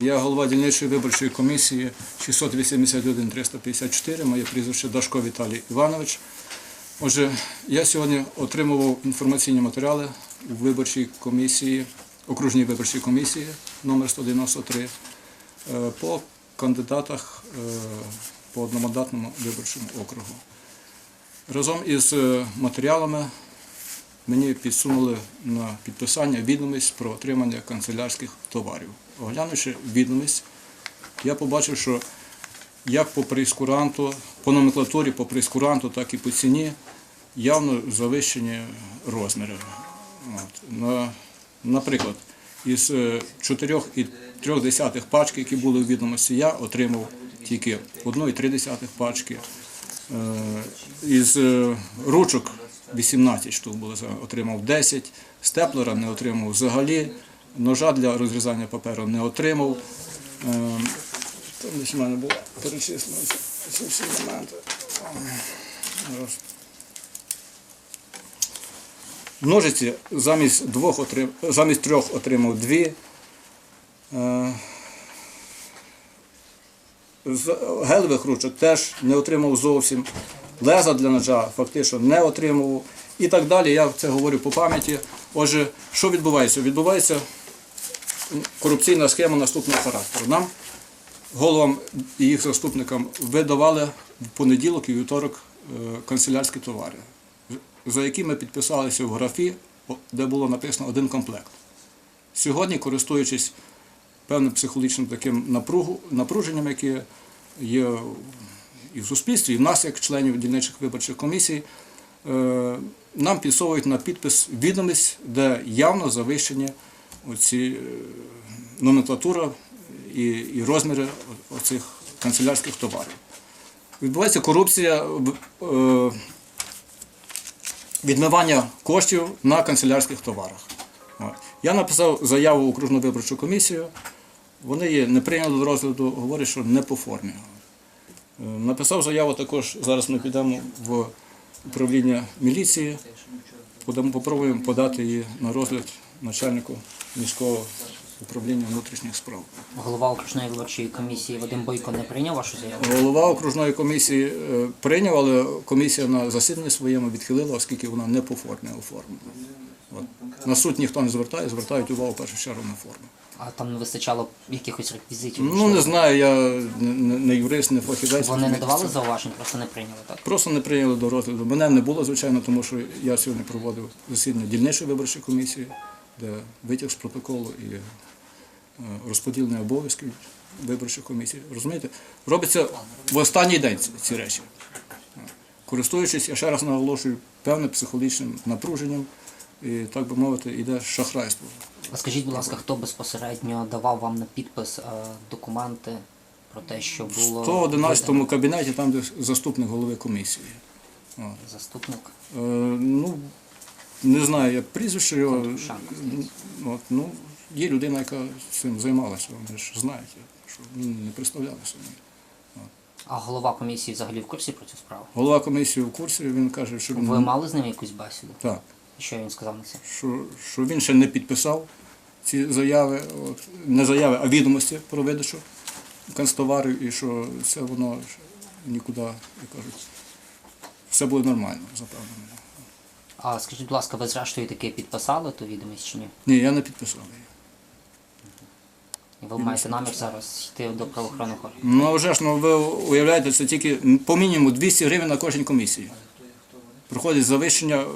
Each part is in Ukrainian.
Я голова дільничої виборчої комісії 681 354, моє прізвище Дашко Віталій Іванович. Отже, я сьогодні отримував інформаційні матеріали у виборчій комісії, окружній виборчій комісії номер 193 е, по кандидатах е, по одномандатному виборчому округу. Разом із е, матеріалами мені підсунули на підписання відомість про отримання канцелярських товарів. Оглянувши відомість, я побачив, що як по прейскуранту, по номенклатурі, по прейскуранту, так і по ціні явно завищені розміри. От. На, наприклад, із 4,3 пачки, які були у відомості, я отримав тільки 1,3 пачки. Е, Із е, ручок 18 штук було, отримав 10, степлера не отримав взагалі, ножа для розрізання паперу не отримав. Е, Там десь в мене було перечислено ці всі моменти. Ножиці замість, двох отрим... замість трьох отримав дві. Е, з гелевих ручок теж не отримав зовсім. Леза для ножа фактично не отримував. І так далі. Я це говорю по пам'яті. Отже, що відбувається? Відбувається корупційна схема наступного характеру. Нам, головам і їх заступникам, видавали в понеділок і вівторок е, канцелярські товари, за які ми підписалися в графі, де було написано один комплект. Сьогодні, користуючись певним психологічним таким напругу, напруженням, яке є і в суспільстві, і в нас, як членів дільничих виборчих комісій, е, нам підсовують на підпис відомість, де явно завищені оці е, номенклатура і, і розміри оцих канцелярських товарів. Відбувається корупція е, відмивання коштів на канцелярських товарах. Я написав заяву в окружну виборчу комісію. Вони її не прийняли до розгляду, говорять, що не по формі. Е, Написав заяву також. Зараз ми підемо в управління міліції, попробуємо подати її на розгляд начальнику міського управління внутрішніх справ. Голова окружної виборчої комісії Вадим Бойко не прийняв вашу заяву. Голова окружної комісії е, прийняв, але комісія на засіданні своєму відхилила, оскільки вона не по формі оформлена. От. На суд ніхто не звертає, звертають увагу в першу чергу на форму. А там не вистачало якихось реквізитів. Ну не знаю, я не, юрист, не фахівець. Вони не давали зауважень, просто не прийняли, так? Просто не прийняли до розгляду. Мене не було, звичайно, тому що я сьогодні проводив засідання дільничої виборчої комісії, де витяг з протоколу і е, розподілення обов'язків виборчих комісій. Розумієте? Робиться в останній день ці- речі. Користуючись, я ще раз наголошую, певним психологічним напруженням, і, так би мовити, йде шахрайство. А скажіть, будь ласка, хто безпосередньо давав вам на підпис е, документи про те, що В було 111 видано? кабінеті, там, де заступник голови комісії. Заступник? Е, ну, не знаю, як прізвище його. От, ну, є людина, яка цим займалася, вони ж знають, що не представлялися. А голова комісії взагалі в курсі про цю справу? Голова комісії в курсі, він каже, що він, Ви мали з ним якусь бесіду? так, І Що він сказав на це? що, що він ще не підписав ці заяви, от, не заяви, а відомості про видачу канцтоварів, і що це воно нікуди, як кажуть, все буде нормально, запевнено. А скажіть, будь ласка, ви зрештою таки підписали ту відомість чи ні? Ні, я не підписав її. І ви маєте намір зараз йти до правоохоронних органів? Ну, вже ж, ну ви уявляєте, це тільки по мінімуму 200 гривень на кожній комісії. Проходить завищення е,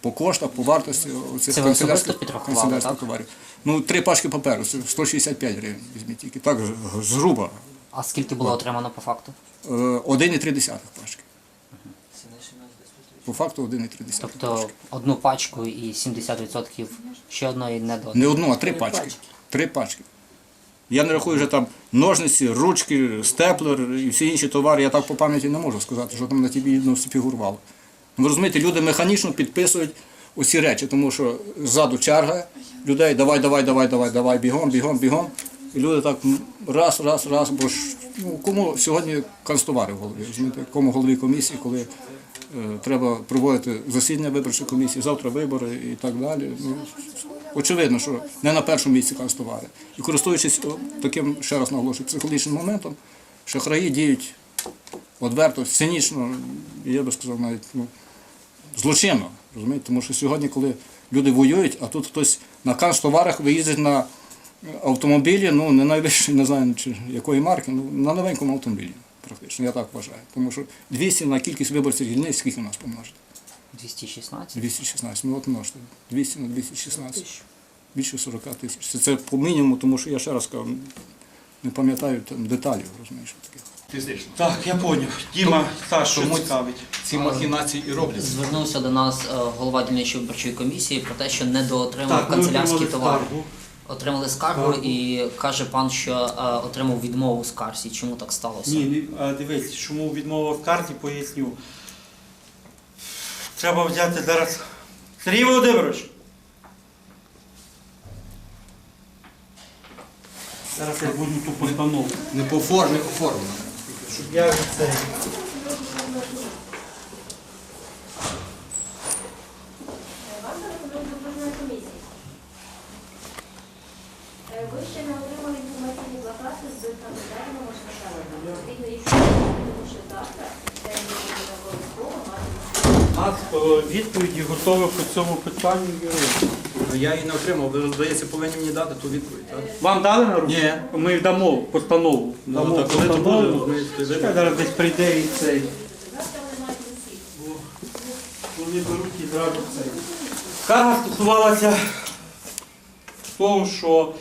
по коштах, по вартості цих Це ви особисто підрахували, канцелярських так? товарів. Ну, три пачки паперу, це 165 гривень візьміть тільки. Так, з- згруба. А скільки було отримано по факту? Е, 1,3 пачки. По факту 1,3 Тобто одну пачку і 70% ще одної не до. Не одну, а три пачки. Три пачки. Я не рахую вже там ножниці, ручки, степлер і всі інші товари. Я так по пам'яті не можу сказати, що там на тобі ну, фігурувало. Ну, Ви розумієте, люди механічно підписують усі речі, тому що ззаду черга людей, давай, давай, давай, давай, давай, бігом, бігом, бігом. І люди так раз, раз, раз, бо ж ну, кому сьогодні канцтовари в голові, розумієте, кому голові комісії, коли треба проводити засідання виборчої комісії, завтра вибори і так далі. Ну, очевидно, що не на першому місці канцтовари. І користуючись таким, ще раз наголошую, психологічним моментом, шахраї діють відверто, цинічно, я би сказав навіть ну, злочинно. Розумієте? Тому що сьогодні, коли люди воюють, а тут хтось на канцтоварах виїздить на автомобілі, ну не найвищої, не знаю чи якої марки, ну на новенькому автомобілі, практично, я так вважаю. Тому що 200 на кількість виборців дільниць, скільки у нас помножити? 216? 216. Ну от множте. 200 на 216. Більше 40 тисяч. Це, це по мінімуму, тому що я ще раз кажу, не пам'ятаю там деталів, розумієш, що таке. Фізично. Так, я поняв. Діма, та що Тому- цікавить. Ці махінації і роблять. Звернувся до нас е, голова дільничої виборчої комісії про те, що недоотримав Так, ми канцелярські отримали скаргу. Отримали скаргу і каже пан, що е, отримав відмову в скарзі. Чому так сталося? Ні, не- а, дивись, чому відмова в карті, поясню. Треба взяти зараз. Сергій Володимирович. Зараз я буду ту постанову. Не по формі оформлено. Щоб я це. Вам рекомендують виборної комісії. Е, Ви ще не отримали інформаційні плакати з кандидатами можна ставити. Відповідно, якщо ви думаєте, що завтра, день буде обов'язково мати У нас е, готові по цьому питанню. є. Я її не отримав, ви, здається, повинні мені дати ту відповідь, так? Вам дали на руку? Ні. Ми дамо постанову. Ну, так коли то буде, постанову. Чекай, зараз десь прийде і цей. вони беруть і зразу цей. Скарга стосувалася того, що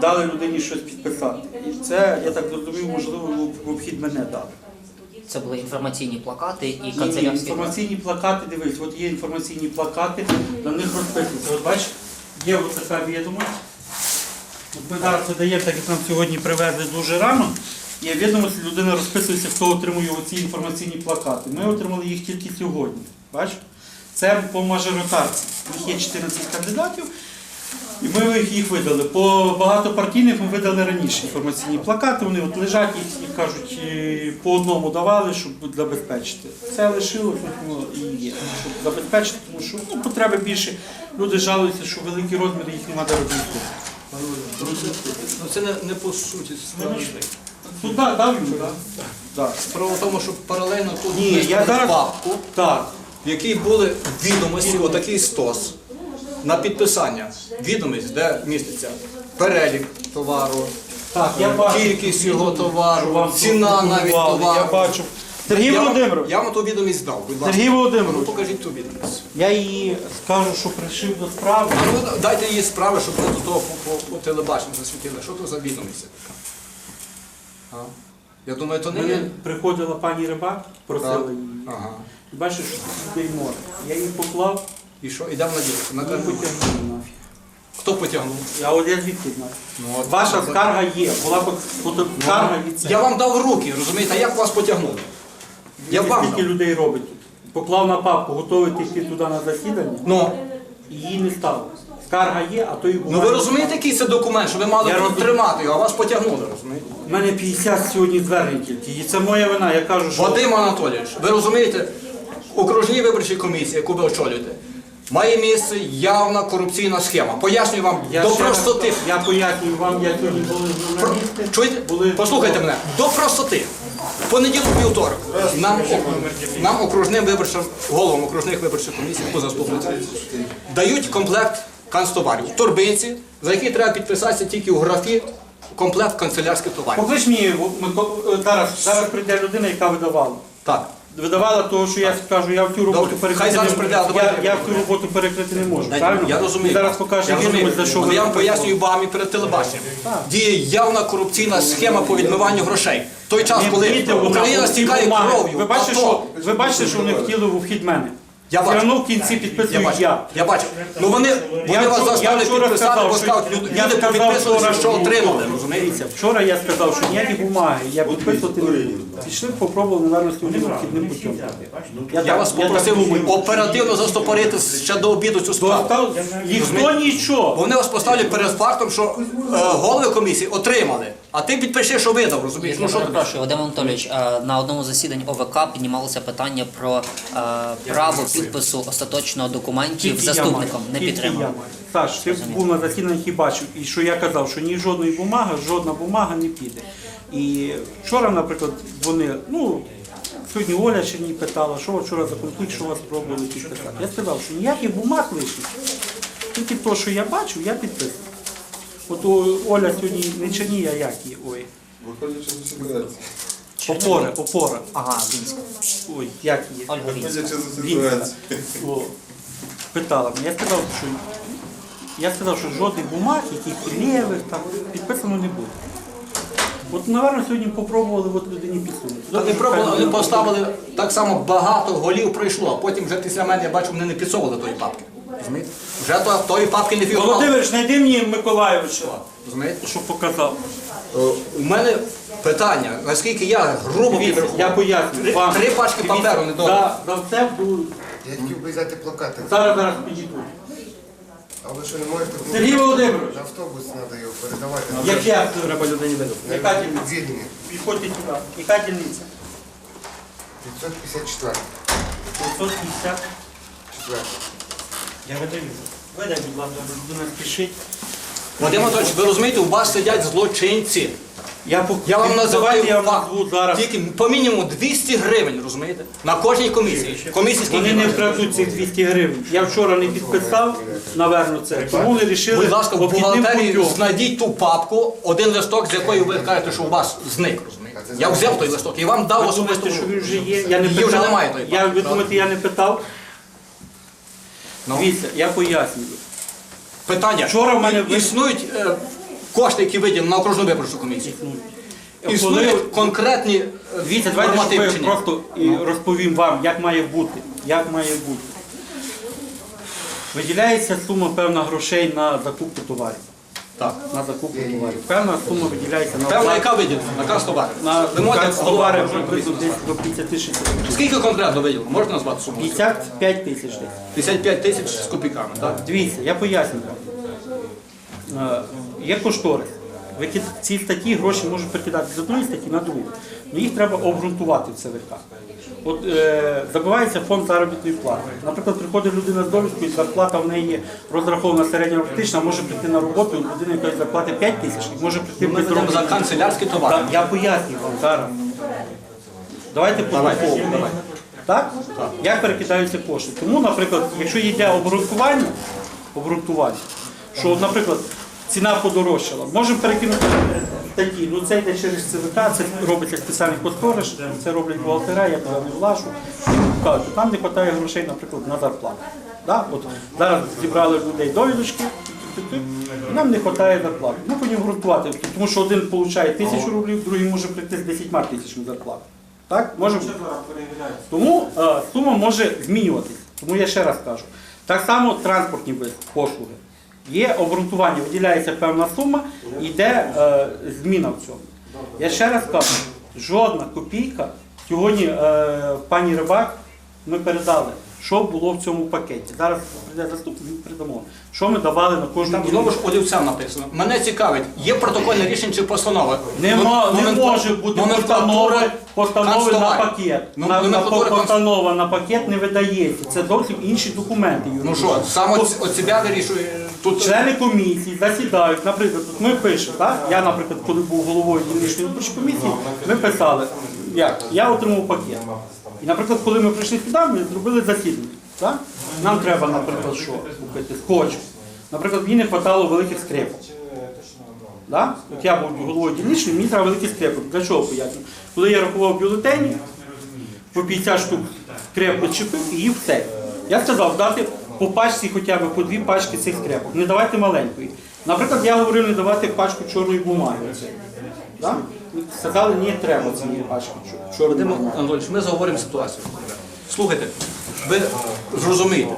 дали людині щось підписати. І це, я так зрозумів, можливо, в обхід мене дали. Це були інформаційні плакати і Ні, ні, інформаційні плакати, дивись, от є інформаційні плакати, на них розписується. От бачиш, є от така відомість. От ми зараз видаємо, так як нам сьогодні привезли дуже рано. Є відомість, людина розписується, хто отримує оці інформаційні плакати. Ми отримали їх тільки сьогодні. Бачиш? Це по мажоритарці. Їх є 14 кандидатів. І ми їх- видали. По багатопартійних ми видали раніше інформаційні плакати. Вони от лежать, їх, як кажуть, по одному давали, щоб забезпечити. Це лишилось ну, і є, щоб забезпечити, тому що ну, потреби більше. Люди жалуються, що великі розміри їх немає де розмістити. Ну це не, не по суті справи. Тут да, дав йому, так? Так. Справа в тому, що паралельно тут Ні, я зараз- папку, Так. в якій були відомості, отакий стос на підписання. Відомість, де міститься перелік товару, Так, я бачу. кількість його товару, ціна навіть товару. Я бачу. Сергій Я вам- Володимирович, Я вам ту відомість дав, будь ласка. Сергій Володимирович, Ну, покажіть ту відомість. я її скажу, що пришив до справи. А ну дайте її справи, щоб ви до того по, по, по телебаченню засвітили. Що то за відомість? така? А? Я думаю, то не Мене є. приходила пані Рибак, просила Так. її. Ага. І бачиш, що тут людей море. Я її поклав І що? Ідемо на діло. На і карту. потягнув нафіг. Хто потягнув? Я от я звідки знаю. Ну, от. Ваша скарга є, була б фото- скарга від це. Я вам дав руки, розумієте, а як вас потягнули? Я вам Скільки дав. людей робить тут. Поклав на папку, готовий йти туди на засідання, Ну, і її не стало. Скарга є, а то і ну ви розумієте, який це документ, що ви мали Я тут розумію. тримати його, а вас потягнули, розумієте? У мене 50 сьогодні звернень тільки. І це моя вина. Я кажу, що Вадим Анатолійович, ви розумієте, окружній виборчій комісії, яку ви очолюєте, має місце явна корупційна схема. Пояснюю вам я, до ще раз- простоти. я пояснюю вам, як сьогодні були журналісти. Чуєте? Були- Послухайте мене, до простоти. В Понеділок вівторок нам, нам окружним виборчим головам окружних виборчих комісій, яку заступниця, дають комплект канцтоварів торбинці, за який треба підписатися тільки у графі комплект канцелярських товарів. Поклич мені, Микола- е, зараз, зараз прийде людина, яка видавала. Так. Видавала того, що я скажу, я в цю роботу Добре, перекрити зараз не прийде, а можу. давайте Я, я в цю роботу перекрити не можу. Дайте, правильно? Я розумію. Зараз покаже я розумію. відомість, за що Але я вам пояснюю вам і перед телебаченням. Діє явна корупційна схема по відмиванню грошей. В той час, коли вона Україна всі стікає бумаги. кров'ю, Ви бачите, АТО, що, ви бачите, що вони хотіли в вхід мене. Я Все бачу. одно в кінці Я бачу, я. я бачу. Ну вони, вони Я вас вчора- заставили вчора підписати, сказав, бо що- скажуть, люди, я люди сказав вчора, що що- отримали, розумієте? Вчора я сказав, що ніякі бумаги я підписувати не буду. Пішли, попробували, наверное, сьогодні вхідним путем. Я, так- вас попросив оперативно застопорити ще до обіду цю справу. Ніхто нічого. Вони вас поставлять перед фактом, що е, голови комісії отримали, а ти підпиши, що видав, розумієш? Ну що ти? перепрошую, Вадим Анатолійович, е, на одному з засідань ОВК піднімалося питання про е, право підпису остаточного документів Тільки заступником. Не підтримав. Саш, ти був на засіданнях і бачив, і що я казав, що ні жодної бумаги, жодна бумага не піде. І вчора, наприклад, вони, ну, сьогодні Оля ще мені питала, що вчора за конфлікт, що вас пробували підписати. Я сказав, що ніяких бумаг лишніх, тільки те, що я бачу, я підписую. От Оля сьогодні не Чернія, а як її, ой, Виходячи з ситуації. опора, опора. Ага, Вінська. Ой, як її? Ольга Вінська. Виходячи з Вінка. ситуації. О, питала мене. Я сказав, що я сказав, що жодних бумаг, яких лівих там підписано не буде. От, напевно, сьогодні попробували от людині підсунути. Вони пробували, вони поставили так само багато голів пройшло, а потім вже після мене я бачу, вони не підсовували тої папки. Розумієте? Вже то, тої папки не фігурувало. Володимир, знайди мені Миколаєвича, Розумієте? що показав. Е, У мене питання, наскільки я грубо Дивіться, підрахував. я поясню. Три- вам. три пачки Дивіться, паперу недобре. За, за все буду. Я хотів би взяти плакати. Зараз зараз підійду. А ви що не можете? Сергій Володимирович, На автобус треба його передавати. яке треба людині видати? Яка дільниця? Відні. Підходьте туди. Яка дільниця? 554. 550. Я видаю. Видай, будь ласка, до нас пішіть. Вадим Анатольович, ви розумієте, у вас сидять злочинці. Я, по- Я вам називаю Давайте я вам факт. назву зараз. Тільки по мінімуму 200 гривень, розумієте? На кожній комісії. Комісії скільки? Вони не коштує? вкрадуть цих 200 гривень. Я вчора не підписав, наверно, це. Тому вони вирішили Будь ласка, в обхідним бухгалтерії путем. знайдіть ту папку, один листок, з якої ви кажете, що у вас зник, розумієте? Я взяв той листок і вам дав Ви особисто. думаєте, що він вже є? Я не Її питав. вже немає тої Я, папки, ви думаєте, я не питав? Ну. Дивіться, я пояснюю. Питання. Вчора в мене ви- існують е, кошти, які виділені на окружну виборчу комісію. Існують конкретні е, Дивіться, давайте щоб нормативи я просто і розповім вам, як має бути. Як має бути. Виділяється сума певна грошей на закупку товарів. Так. На закупку товарів. Певна сума виділяється на Певно, оплату- яка виділена? Наказ товарів. на Ви можете товари голова приблизно десь до 50-60 Скільки конкретно виділено? Можна назвати суму? 55 тисяч десь. 55 тисяч з копійками, так? Дивіться, я поясню вам. Е, Є кошторис. Викид... Ці статті гроші можуть перекидати з одної статті на другу. Ну, їх треба обґрунтувати в ЦВК. От е, забувається фонд заробітної плати. Наприклад, приходить людина з довідкою, зарплата в неї розрахована середньофактична, може прийти на роботу, людина, яка зарплати 5 тисяч, може прийти Ми без ведемо за заробітної. канцелярські товари. Так, Я поясню вам зараз. Давайте поступово. Так? Як перекидаються кошти? Тому, наприклад, якщо йде обґрунтування, обґрунтування, що, наприклад, ціна подорожчала, можемо перекинути такі, ну це йде через ЦВК, це робиться спеціальний кошторис, це роблять бухгалтера, я туди не влажу. Кажуть, там не вистачає грошей, наприклад, на зарплату. Да? От, зараз зібрали людей довідочки, нам не вистачає зарплати. Ми повинні обґрунтувати, тому що один отримує тисячу рублів, другий може прийти з 10 тисячами зарплати. Так? Може. Тому е, сума може змінюватись. Тому я ще раз кажу. Так само транспортні послуги. Є обґрунтування, виділяється певна сума, йде е, зміна в цьому. Я ще раз кажу, жодна копійка, сьогодні е, пані Рибак ми передали, що було в цьому пакеті. Зараз прийде заступник, ми передамо. Що ми давали на кожну Там знову ж олівцем написано. Мене цікавить, є протокольне рішення чи постанова? Нема, не Номенклатура- може бути номенклатура постанови, постанови на пакет. Ну, На, на, номенклатура канц- постанова на пакет не видається. Це зовсім інші документи. Ну юридичні. що, сам от, от себе вирішує тут. Члени комісії засідають, наприклад, от ми пишемо, так? Я, наприклад, коли був головою дільничної виборчої комісії, ми писали, як я отримав пакет. І, наприклад, коли ми прийшли сюди, ми зробили засідання. Так? Нам треба, наприклад, що купити скотч. Наприклад, мені не вистачало великих скрепок. Да? От я був головою дільничної, мені треба великі скрепок. Для чого поясню? Коли я рахував бюлетені, по 50 штук скрепок чіпив і їв все. Я сказав дати по пачці хоча б по дві пачки цих скрепок. Не давайте маленької. Наприклад, я говорив не давати пачку чорної бумаги. Да? Сказали, ні, треба цієї пачки Вадим. Анатолійович, ми заговоримо ситуацію. Слухайте, ви зрозумієте,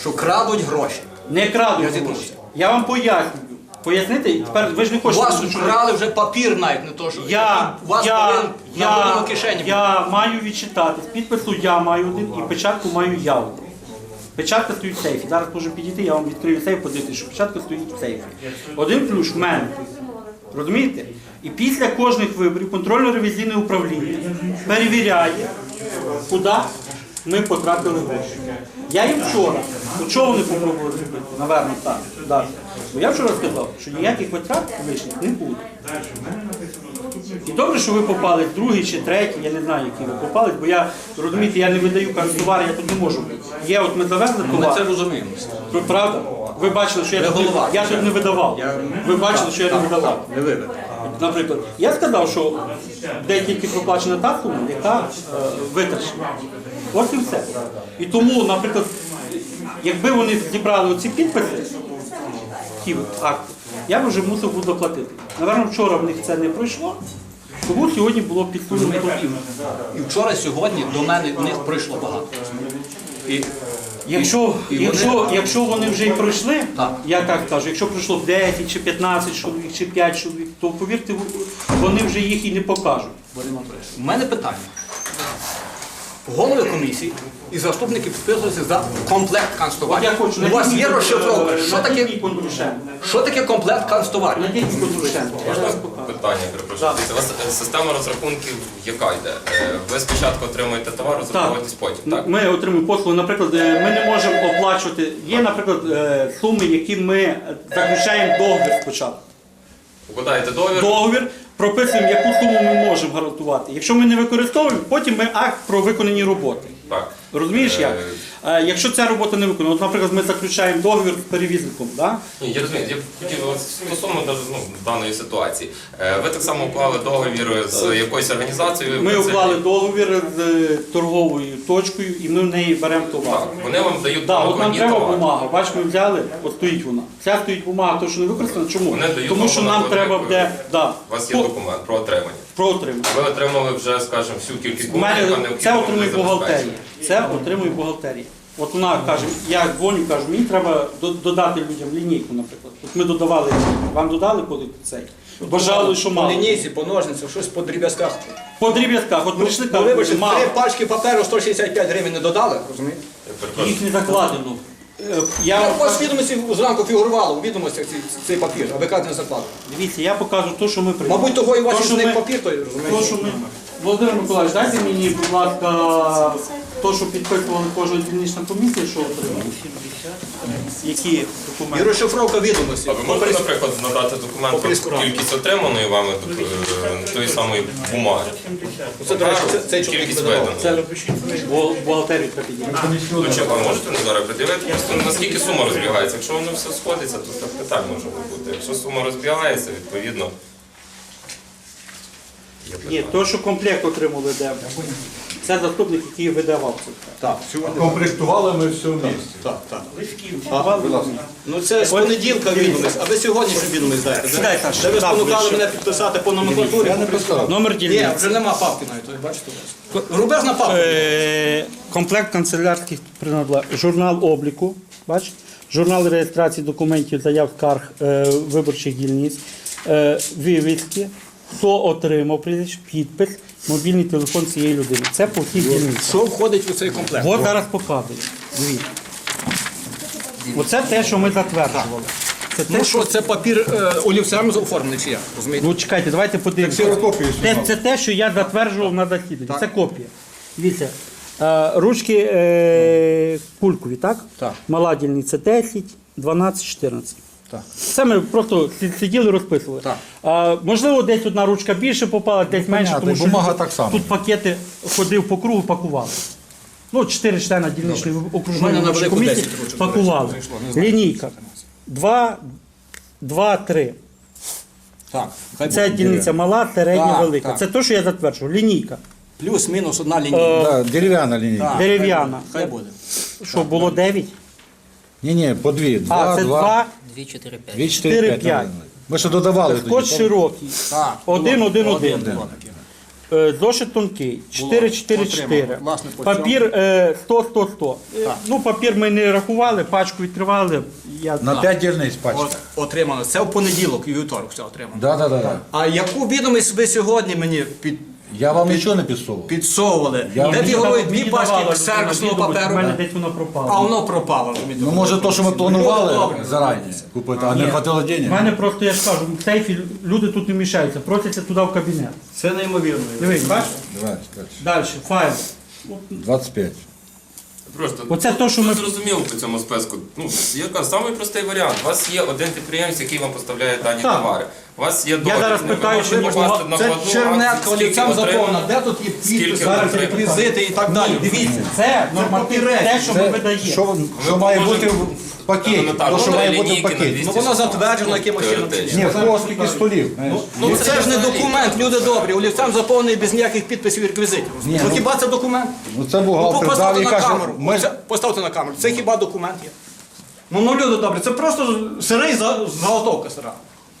що крадуть гроші. Не крадуть гроші. Я вам пояснюю. Пояснити? Тепер ви ж не У хочете. вас почути. украли вже папір навіть, не то що. Я, у вас я, повинен на я, одному кишені. я маю відчитати. З підпису я маю один і печатку маю я один. Печатка стоїть в сейфі. Зараз можу підійти, я вам відкрию сейф, подивитися, що печатка стоїть в сейфі. Один ключ в мене. Розумієте? І після кожних виборів контрольно-ревізійне управління перевіряє, куди ми потратили гроші. Я їм вчора, ну чого вони попробували зробити? Наверно, так. Да. Бо я вчора сказав, що ніяких витрат лишніх не буде. І добре, що ви попали другий чи третій, я не знаю, який ви попали, бо я розумієте, я не видаю канцтовар, я тут не можу бути. Є, от ми завезли Ми це розуміємо. Ви правда? Ви бачили, що я, Ви тут, не- голова. я тут не видавав. Ви бачили, що я не видавав. Не вибір. Наприклад, я сказав, що де тільки проплачена та яка е, витрачена. Ось і все. І тому, наприклад, якби вони зібрали оці підписи, ті акти, я б вже мусив був доплатити. Наверно, вчора в них це не пройшло, тому сьогодні було підсунуто. І вчора, сьогодні до мене в них прийшло багато. І Якщо, І якщо, вони- якщо вони вже й пройшли, Так. я так кажу, якщо пройшло 10 чи 15 чоловік, чи 5 чоловік, то повірте, вони вже їх і не покажуть. У мене питання. Голови комісії і заступники підписуються за комплект канцтоварів. У вас є розшифровка. Що таке, що таке комплект канцтоварів? Покажу. Питання, перепрошую. У вас система розрахунків яка йде? Е, Ви спочатку отримуєте товар, розраховуєтесь потім, так? Ми отримуємо послуги. Наприклад, е, ми не можемо оплачувати. Є, наприклад, е, суми, які ми заключаємо договір спочатку. Укладаєте договір, Договір прописуємо, яку суму ми можемо гарантувати. Якщо ми не використовуємо, потім ми акт про виконані роботи. так. Розумієш як? Е, Якщо ця робота не виконана, от, наприклад, ми заключаємо договір з перевізником, да? Ні, я розумію, я хотів от стосовно ну, даної ситуації. Е, Ви так само уклали договір з якоюсь організацією. ми уклали договір з торговою точкою і ми в неї беремо товар. Так, вони вам дають Да, от нам треба товари. бумага. Бач, ми взяли, от стоїть вона. Ця стоїть бумага, то що не використана. Чому? Вони дають Тому що нам треба буде да, У вас є документ про отримання. про отримання. Ви отримали вже, скажімо, всю кількість бумаг, яка необхідна це отримує бухгалтерія. Це отримує бухгалтерія. От вона каже, я дзвоню, кажу, мені треба додати людям лінійку, наприклад. От ми додавали. Вам додали коли цей? Бажали, що По мало. лінійці, по ножницях, щось по дріб'язках. По дріб'язках, от прийшли, Ну, вибачте, мало. три пачки паперу 165 гривень не додали, розумієте? Їх не закладено. Е, Я Я, у вас відомості зранку фігурувало, у відомостях цей, цей папір, а ви кажете не закладено. дивіться, я покажу те, що ми прийняли. Мабуть, того і що зник ми- папір, той, То, розумієте? що ми... Володимир Миколаївич, дайте мені, будь ласка, то, що підписували кожна дільнична комісія, що отримали. Які І документи? розшифровка відомості. А ви можете, наприклад, надати документ про кількість отриманої вами е, тої самої бумаги? Це, до речі, це, чоловік Кількість виданої. Це бу- бухгалтерію треба підіймати. Ну, чи ви можете не зараз приділити? Просто наскільки сума розбігається? Якщо воно все сходиться, то так питань може бути. Якщо сума розбігається, відповідно. Ні, то, що комплект отримали, де це заступник, який видавав це. Так. Комплектували ми все в місті. Так, так. Ну це з понеділка відомість, а ви сьогоднішню відомість знаєте. Сідай. Де ви спонукали мене підписати по номенклатурі? Я не писав. Номер Ні, вже нема папки навіть, ви бачите у вас. Рубежна папка. Е, Комплект канцелярських принадлежностей. Журнал обліку, бач? Журнал реєстрації документів, заяв скарг е, виборчих дільниць, е, вивіски, хто отримав підпис, мобільний телефон цієї людини. Це по дільницях. Що входить у цей комплект? От зараз показую. Дивіться. Оце те, що ми затверджували. Це те, Ну що, це папір е, олівцем оформлений чи як? Розумієте? Ну чекайте, давайте подивимося. Це, знімав. це те, що я затверджував на засіданні. Це копія. Дивіться. е, Ручки е, кулькові, так? Так. Мала дільниця 10, 12, 14. Так. Це ми просто сиділи, розписували. Так. А, можливо, десь одна ручка більше попала, десь менше, понятно, тому і що бумага люди так само. тут пакети ходив по кругу, пакували. Ну, чотири члена дільничної У мене окружної на виборчої велику комісії 10 ручок, до речі, пакували. не знаю. Лінійка. Два, два, три. Так. хай Це буде. дільниця мала, середня, Так, велика. так. Це те, що я затверджував. Лінійка. Плюс-мінус одна лінія. Да, дерев'яна лінійка. Так, дерев'яна. Хай буде. Що було 9? Ні, ні, по дві. Два, А, це два, 2, 2, 4, 5. дві, чотири, чотири, п'ять. п'ять. Ми ще додавали Код тоді. широкий. Так. Один, один, один. було таке. Е, Зошит тонкий, 444. отримано. Власне, по цьому. Папір е, 100, 100, 100. Е, Ну, папір ми не рахували, пачку відкривали. Я... На 5 дільниць пачка. От отримано. Це в понеділок і вівторок все отримано. Да, да, да, да. А яку відомість ви сьогодні мені під, Я вам нічого не підсовував. підсовували? Я- Де Мені фігурують дві пачки паперу, У мене десь воно пропало. а воно пропало. Ну може то, що ми планували зарані купити, а не Ні. хватило У денег. мене просто, я ж кажу, в сейфі люди тут не мішаються, просяться туди в кабінет. Це неймовірно. Дивись, бачиш? Давай, дальше. Далі, файл. 25. Просто Оце то, що ми- зрозуміло по цьому списку. Ну я кажу, самий простий варіант. У вас є один підприємець, який вам поставляє дані Так. товари. У вас є договір. зараз ви питаю, чи можна- Це скільки олівцем заповнена. Де тут є Скільки підписи, зараз реквізити і так далі. Дивіться. Це нормативне те, що ми Це видаємо. що, що має бути в пакеті? То, що має бути в пакеті. Ну воно затверджено якимось чином. Ні, в кого скільки столів. знаєш. Ну це ж не документ, люди добрі. Олівцем заповнений без ніяких підписів і реквізитів. Ні, Ну ну- хіба це документ? Ну це Ну, бухгалтер дав поставте і на каже, камеру. ми Це, поставте на камеру. Це хіба документ є? Ну, ну люди добрі, це просто сирий за- заготовка сира.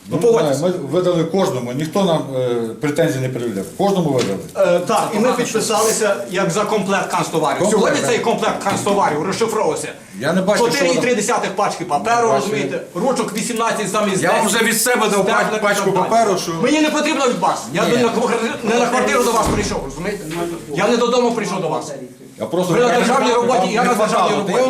Ну, Ну, погодьтеся. ми видали кожному, ніхто нам е, претензій не пред'являв. Кожному видали. Е, так, і ми підписалися як за комплект канцтоварів. Комплект, Сьогодні так. цей комплект канцтоварів розшифровувався. Я не бачив, що 4,3 пачки паперу, розумієте, ручок 18 замість Я вам вже від себе дав пач- і пачку так далі. паперу, що- Мені не потрібно від вас. Я Ні. не на, квартиру- не на квартиру до вас прийшов, розумієте? Я не додому прийшов до вас. Я просто Ви на державній роботі, я на державній роботі.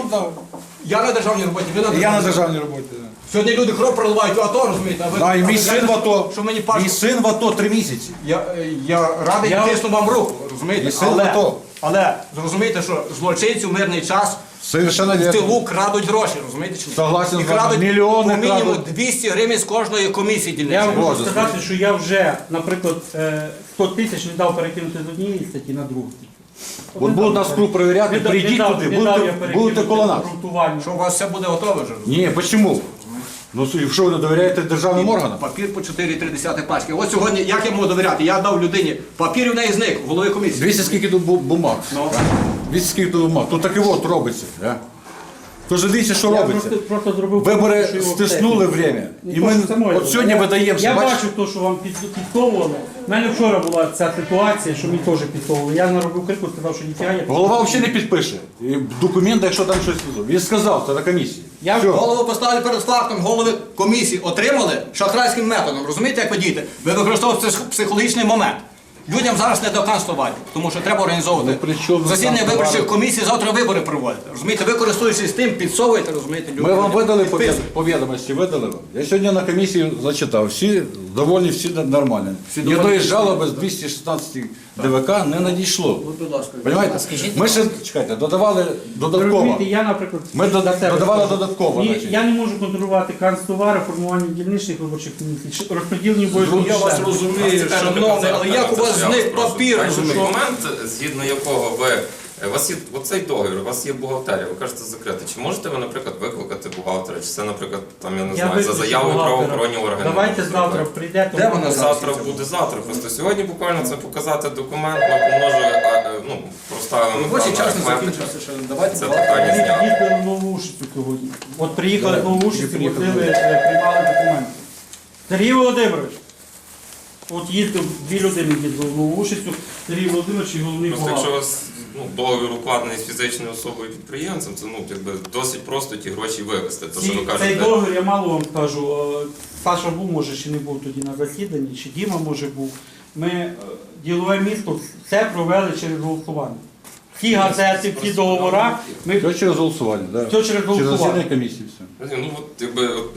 Я на державній роботі, ви на Я на державній. державній роботі. Сьогодні люди кров проливають в АТО, розумієте? А ви, Да, і мій син в АТО. Що мені Мій син в АТО три місяці. Я, е, я радий Я- тисну вам руку, розумієте? І син але, АТО. але зрозумійте, що злочинці в мирний час Совершенно в тилу крадуть гроші, розумієте? Чи ні? Согласен І з вами. крадуть Мільйони по мінімум крадуть. 200 гривень з кожної комісії Я дільничної. вам можу сказати, що я вже, наприклад, е, 100 тисяч не дав перекинути з однієї статті на другу. От будуть нас круг перевіряти, прийдіть туди, будете, будете коло нас. Що у вас все буде готове вже? Ні, чому? Ну що ви не довіряєте державним органам? Папір по 4,3 пачки. От сьогодні, як я можу довіряти? Я дав людині, папір у неї зник, в голові комісії. Дивіться, скільки тут бу- бумаг. Ну. Дивіться, скільки тут бумаг. Тут таке от робиться. Да? Тож дивіться, що Я робиться. просто, просто зробив Вибори що його стиснули время. Не І ми що це моє. от сьогодні Я- видаємо. Я бачите? бачу те, що вам під-. У мене вчора була ця ситуація, що мені теж підсовували. Я наробив крику, сказав, що ніфіга я Голова взагалі не підпише. І документах, якщо там щось він сказав, це на комісії. Я Все. Голову поставлю перед фактом, голови комісії отримали шахрайським методом. Розумієте, як ви дієте? Ви використовуєте псих- психологічний момент. Людям зараз не до канцтоварів, тому що треба організовувати Ну, засідання виборчих комісій, завтра вибори проводити. Розумієте, ви користуючись тим, підсовуєте, розумієте, Ми вам видали повідомості, видали вам. Я сьогодні на комісії зачитав. Всі доволі, всі нормально. Ні одної жалоби з 216 ДВК не надійшло. Будь ласка. Понимаєте? скажіть, Ми ще чекайте, додавали Ви додатково. розумієте, я, наприклад, Ми додавали додатково, я не можу контролювати канцтовари, формування дільничних виборчих комісій, ш- розподілені. Я вас розумію, шановний, але як у вас зник папір? Перший документ, згідно якого ви у вас є оцей договір, у вас є бухгалтерія, ви кажете закрити. Чи можете ви, наприклад, викликати бухгалтера? Чи це, наприклад, там я не знаю, за заявою правоохоронні органи? Давайте завтра прийдете. Де вона Завтра буде завтра. Просто сьогодні буквально це показати документ, помножили, а, е, ну, проставимо Робочий час не закінчився ще. Давайте Це питання зняти. в Новоушицю сьогодні. От приїхали в Новоушицю, приїхали. е, приймали документи. Сергій Володимирович, от їздив, дві людини їздили в Новоушицю, Сергій Володимирович і головний Просто якщо у вас ну, договір укладений з фізичною особою підприємцем, це ну, якби, досить просто ті гроші вивести. То, що ви кажете, Цей договір я мало вам кажу. е, Саша був, може, ще не був тоді на засіданні, чи Діма може був. Ми е, ділове місто все провели через голосування. Всі газети, всі договори, ми Все через голосування, да. Все через Через засідання комісії все. Ну от якби от,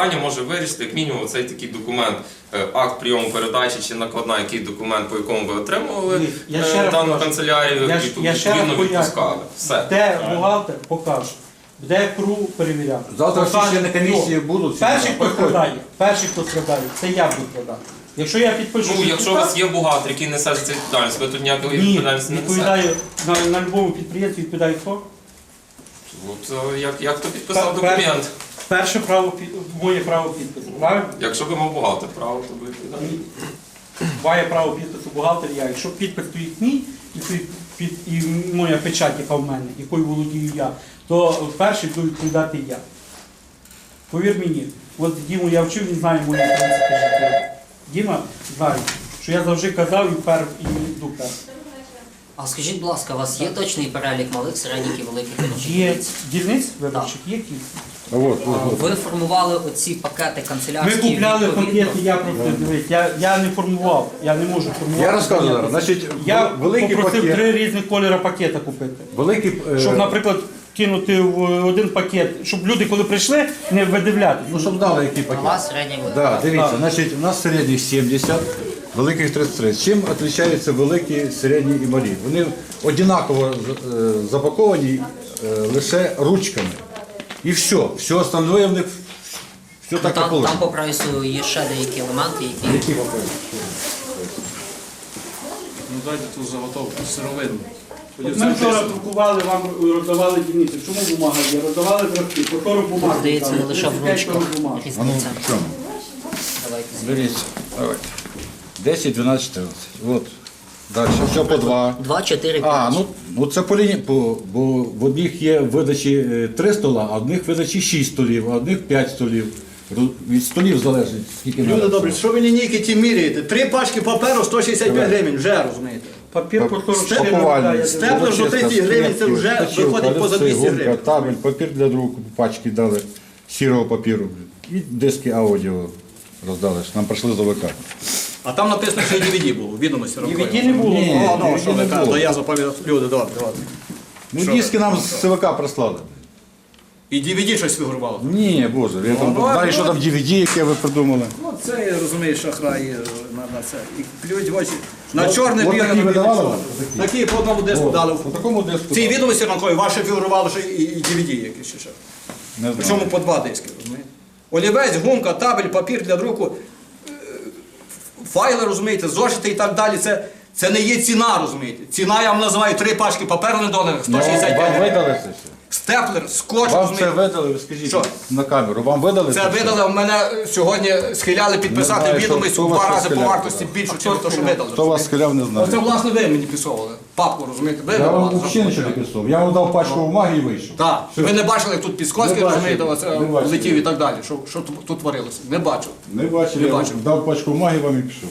питання може вирішити як мінімум цей такий документ, е, акт прийому передачі чи накладна, який документ, по якому ви отримували я е, ще дану кажу. канцелярію Я і я відповідно відпускали. Все. Де бухгалтер покаже, де КРУ перевіряти. Завтра всі Покаже, члени комісії хто. будуть. Перший, хто страдає, перший, хто страдає, це я буду страдати. Якщо я підпишу, Ну, якщо у вас є бухгалтер, який несе це відповідальність, ви тут ніякої відповідальності не відповідає на, на будь-якому підприємстві відповідає хто? От, е, як, як хто підписав Пер- документ? Перше право під- моє право підпису. Правильно? Якщо би мав бухгалтер право, то би. Має право підпису бухгалтер я. Якщо підпис стоїть мій і, під, під, і моя печать, яка в мене, якою володію я, то перший буду відповідати я. Повір мені, от Діму я вчив, він знає мої принципи життя. Діма знає, що я завжди казав і пер і йду пер. А скажіть, будь ласка, у вас є точний перелік малих, середніх і великих Є дільниць? дільниць виборчих, є кілька. От, от, от. Ви формували оці пакети Ми канцелярські купляли відповідно? пакети, я просто дивись, я, я не формував, я не можу формувати. Я розказую зараз. Значить, Я вел- великий попросив пакет. три різних кольори пакета купити. Великий, е, Щоб, наприклад, кинути в один пакет, щоб люди, коли прийшли, не видивлятися. ну, щоб знали, який У пакет. вас середня і. Да, дивіться, Так. значить, у нас середніх 70, великих 33. Чим відрізняються великі, середні і малі? Вони однаково е, запаковані е, лише ручками. І все. Все остальное в них все так і Там, там положено. по прайсу є ще деякі елементи, які Які пакети? Ну дайте ту заготовку, сировину. От Ми вчора друкували, вам роздавали дільниці. Чому бумага є? Роздавали зразки, по 40 бумаг. здається, не лише в 35 ручках. А ну, Різниця. в чому? Давайте. Дивіться, давайте. 10, 12, 14. От. Далі, все по 2. 2, 4, 5. А, ну, ну це по лінії, по, бо в одних є видачі 3 стола, а в одних видачі 6 столів, а в одних 5 столів. Ру- Від столів залежить, скільки Люди надо. добрі, що ви лінійки ті міряєте? Три пачки паперу 165 гривень, вже розумієте. Папір по 44 Пакувальний. я дивлюсь. за 30 гривень, це вже Точилка, виходить поза листи, 200 гумка, гривень. Табель, папір для друку, пачки дали, сірого папіру. І диски аудіо роздали, що нам прийшли з ОВК. А там написано, що і DVD було, відомості ранкові. DVD не було. Ні. Ну, що DVD ви не кажете, було. то я запам'ятав. Люди, добре, добре. Ну, Що диски нам з ЦВК прислали. І DVD щось фігурувало. Ні, Боже, я там ну, знаю, ну, що там DVD, яке ви придумали. Ну, це, я розумію, шахраї е, на, на це. І клюють в очі. На чорне от біле такі на видавали біле вам? чорне. Такі по одному диску дали. По такому диску. Ці відомості ранкові, ваше фігурувало ще і, і DVD якісь ще. ще. Не знаю. Причому по два диски, розумієте? Олівець, гумка, табель, папір для друку, файли, розумієте, зошити і так далі. Це, це не є ціна, розумієте. Ціна, я вам називаю три пачки паперу не 165 вам гривень. Це? Степлер, скотч, Вам це розумієте. видали, ви скажіть Що? на камеру. Вам видали Це все? видали, в мене сьогодні схиляли Не підписати знаю, відомість хто- у хто два вас рази по схиляв. вартості більше, ніж те, що видали. Хто вас схиляв, не знаю. Оце, власне, ви мені підписували. Папку, розумієте? Ви Я вам взагалі нічого не писав. Я вам дав пачку бумаги і вийшов. Так, Все. ви не бачили, як тут Не бачив, розумієте, не бачив. летів і так далі. Що, що тут, тут творилося? Не бачив. Не бачив, Не я бачив. дав пачку бумаги вам і пішов.